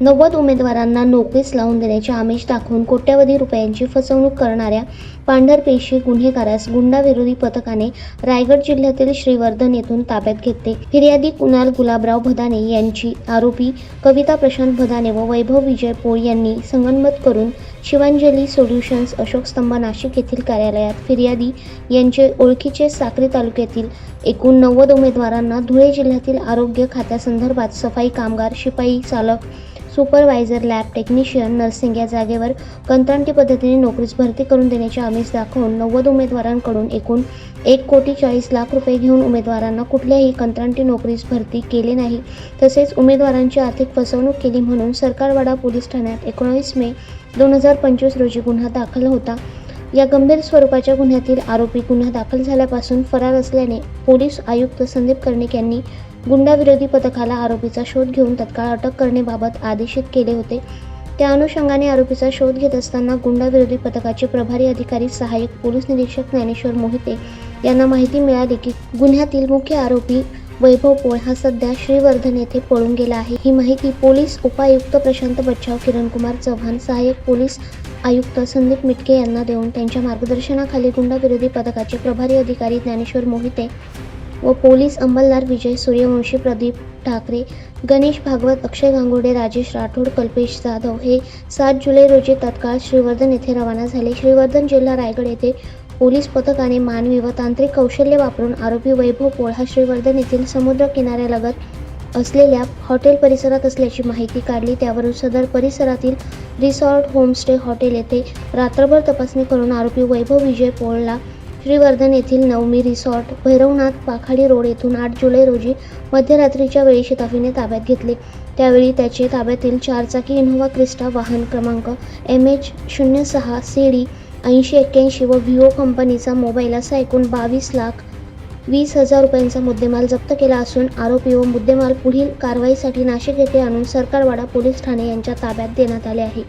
नव्वद उमेदवारांना नोकरीस लावून देण्याचे आमिष दाखवून कोट्यवधी रुपयांची फसवणूक करणाऱ्या पांढरपेशी गुन्हेगारास गुंडाविरोधी पथकाने रायगड जिल्ह्यातील श्रीवर्धन येथून ताब्यात घेतले. फिर्यादी कुणाल गुलाबराव भदाने यांची आरोपी कविता प्रशांत भदाने व वैभव विजय पोळ यांनी संगनमत करून शिवांजली सोल्युशन्स अशोक स्तंभ नाशिक येथील कार्यालयात फिर्यादी यांचे ओळखीचे साक्री तालुक्यातील एकूण नव्वद उमेदवारांना धुळे जिल्ह्यातील आरोग्य खात्यासंदर्भात सफाई कामगार शिपाई चालक सुपरवायझर लॅब टेक्निशियन नर्सिंग या जागेवर कंत्राटी पद्धतीने नोकरीस भरती करून देण्याचे आमिष दाखवून नव्वद उमेदवारांकडून एकूण एक कोटी चाळीस लाख रुपये घेऊन उमेदवारांना कुठल्याही कंत्राटी नोकरीस भरती केले नाही. तसेच उमेदवारांची आर्थिक फसवणूक केली म्हणून सरकारवाडा पोलीस ठाण्यात एकोणावीस मे दोन हजार पंचवीस रोजी गुन्हा दाखल होता. या गंभीर स्वरूपाच्या गुन्ह्यातील आरोपी गुन्हा दाखल झाल्यापासून फरार असल्याने पोलीस आयुक्त संदीप कर्णिक यांनी गुंडाविरोधी पथकाला आरोपीचा शोध घेऊन तत्काळ अटक करण्याबाबत आदेशित केले होते. त्या अनुषंगाने आरोपीचा शोध घेत असताना गुंडाविरोधी पथकाचे प्रभारी अधिकारी सहाय्यक पोलीस निरीक्षक ज्ञानेश्वर मोहिते यांना माहिती मिळाली की गुन्ह्यातील मुख्य आरोपी वैभव पोळ हा सध्या श्रीवर्धन येथे पळून गेला आहे. ही माहिती पोलीस उपायुक्त प्रशांत बच्चाव किरणकुमार चव्हाण सहाय्यक पोलीस आयुक्त संदीप मिटके यांना देऊन त्यांच्या मार्गदर्शनाखाली गुंडाविरोधी पथकाचे प्रभारी अधिकारी ज्ञानेश्वर मोहिते व पोलीस अंमलदार विजय सूर्यवंशी प्रदीप ठाकरे गणेश भागवत अक्षय गांगुडे राजेश राठोड कल्पेश जाधव हे सात जुलै रोजी तत्काळ श्रीवर्धन येथे रवाना झाले. श्रीवर्धन जिल्हा रायगड येथे पोलीस पथकाने मानवी व तांत्रिक कौशल्य वापरून आरोपी वैभव पोळ हा श्रीवर्धन येथील समुद्र किनाऱ्यालगत असलेल्या हॉटेल परिसरात असल्याची माहिती काढली. त्यावरून सदर परिसरातील रिसॉर्ट होमस्टे हॉटेल येथे रात्रभर तपासणी करून आरोपी वैभव विजय पोळला श्रीवर्धन येथील नवमी रिसॉर्ट भैरवनाथ पाखाडी रोड येथून आठ जुलै रोजी मध्यरात्रीच्या वेळी शिताफीने ताब्यात घेतले. त्यावेळी त्याचे ताब्यातील चारचाकी इनोव्हा क्रिस्टा वाहन क्रमांक एम एच शून्य सहा सी डी ऐंशी एक्क्याऐंशी व व्हिओ कंपनीचा मोबाईल असा एकूण बावीस लाख वीस हजार रुपयांचा मुद्देमाल जप्त केला असून आरोपी व मुद्देमाल पुढील कारवाईसाठी नाशिक येथे आणून सरकारवाडा पोलीस ठाणे यांच्या ताब्यात देण्यात आले आहे.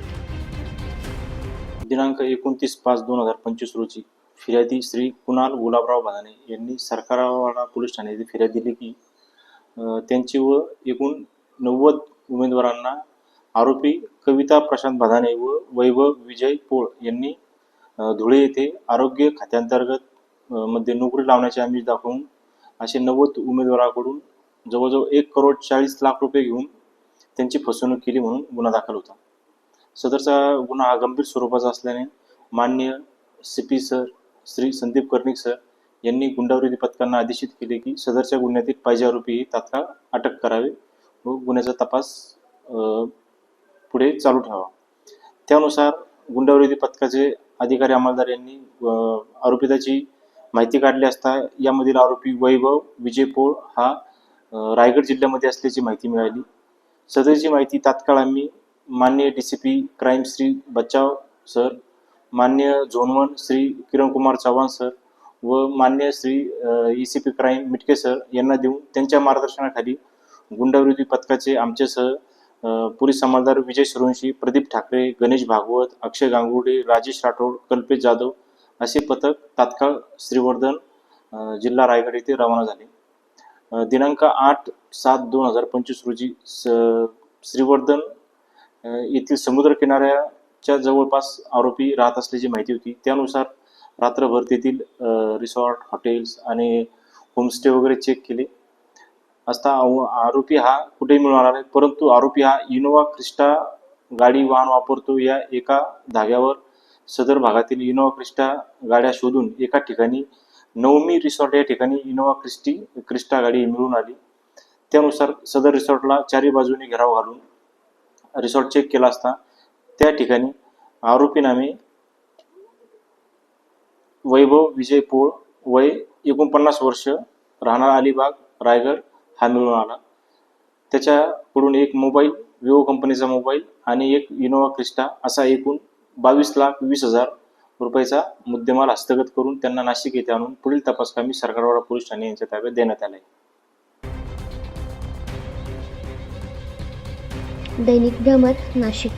दिनांक एकोणतीस पाच दोन हजार पंचवीस रोजी फिर्यादी श्री कुणाल गुलाबराव भादाने यांनी सरकारवाडा पोलीस ठाणे येथे फिर्याद दिली की त्यांची व एकूण नव्वद उमेदवारांना आरोपी कविता प्रशांत बदाने व वैभव विजय पोळ यांनी धुळे येथे आरोग्य खात्यांतर्गत मध्ये नोकरी लावण्याचे आमिष दाखवून असे नव्वद उमेदवाराकडून जवळजवळ एक करोड चाळीस लाख रुपये घेऊन त्यांची फसवणूक केली म्हणून गुन्हा दाखल होता. सदरचा गुन्हा हा गंभीर स्वरूपाचा असल्याने मान्य C P sir Shri Sandeep Karnik sir यांनी गुंडाविरोधी पथकांना आदेशित केले की सदरच्या गुन्ह्यातील पाहिजे आरोपी तात्काळ अटक करावे व गुन्ह्याचा तपास पुढे चालू ठेवावा. त्यानुसार गुंडाविरोधी पथकाचे अधिकारी अंमलदार यांनी आरोपिताची माहिती काढली असता यामधील आरोपी वैभव विजय पोळ हा रायगड जिल्ह्यामध्ये असल्याची माहिती मिळाली. सदरची माहिती तात्काळ आम्ही मान्य D C P crime Shri Bachav sir मान्य zone one Shri Kirankumar Chavan sir व मान्य Shri E C P crime Mitke sir यांना देऊन त्यांच्या मार्गदर्शनाखाली गुंडविरोधी पथकाचे आमच्यासह सह पोलीस समाजदार विजय सुरवंशी प्रदीप ठाकरे गणेश भागवत अक्षय गांगुडे राजेश राठोड कल्पेश जाधव असे पथक तात्काळ श्रीवर्धन जिल्हा रायगड येथे रवाना झाले. दिनांक आठ सात दोन हजार पंचवीस रोजी स- श्रीवर्धन येथील समुद्र च्या जवळपास आरोपी राहत असल्याची माहिती होती. त्यानुसार रात्रभर तेथील रिसॉर्ट हॉटेल्स आणि होमस्टे वगैरे चेक केले. असता आव- आरोपी हा कुठेही मिळणार आला नाही परंतु आरोपी हा इनोवा क्रिस्टा गाडी वाहन वापरतो या एका धाग्यावर. सदर भागातील इनोवा क्रिस्टा गाड्या शोधून एका ठिकाणी नवमी रिसॉर्ट या ठिकाणी इनोवा क्रिस्टी क्रिस्टा गाडी मिळून आली. त्यानुसार सदर रिसॉर्टला चारी बाजूने घेराव घालून रिसॉर्ट चेक केला असता त्या ठिकाणी आरोपी नामे वैभव विजय पोळ वय एकोणपन्नास वर्ष राहणार अलिबाग रायगड हा मिळून आला. त्याच्याकडून एक मोबाईल विवो कंपनीचा मोबाईल आणि एक इनोवा क्रिस्टा असा एकूण बावीस लाख वीस हजार रुपयाचा मुद्देमाल हस्तगत करून त्यांना नाशिक येथे आणून पुढील तपासकामी सरकारवाडा पोलीस ठाणे यांच्या ताब्यात देण्यात आले दैनिक भ्रमर नाशिक.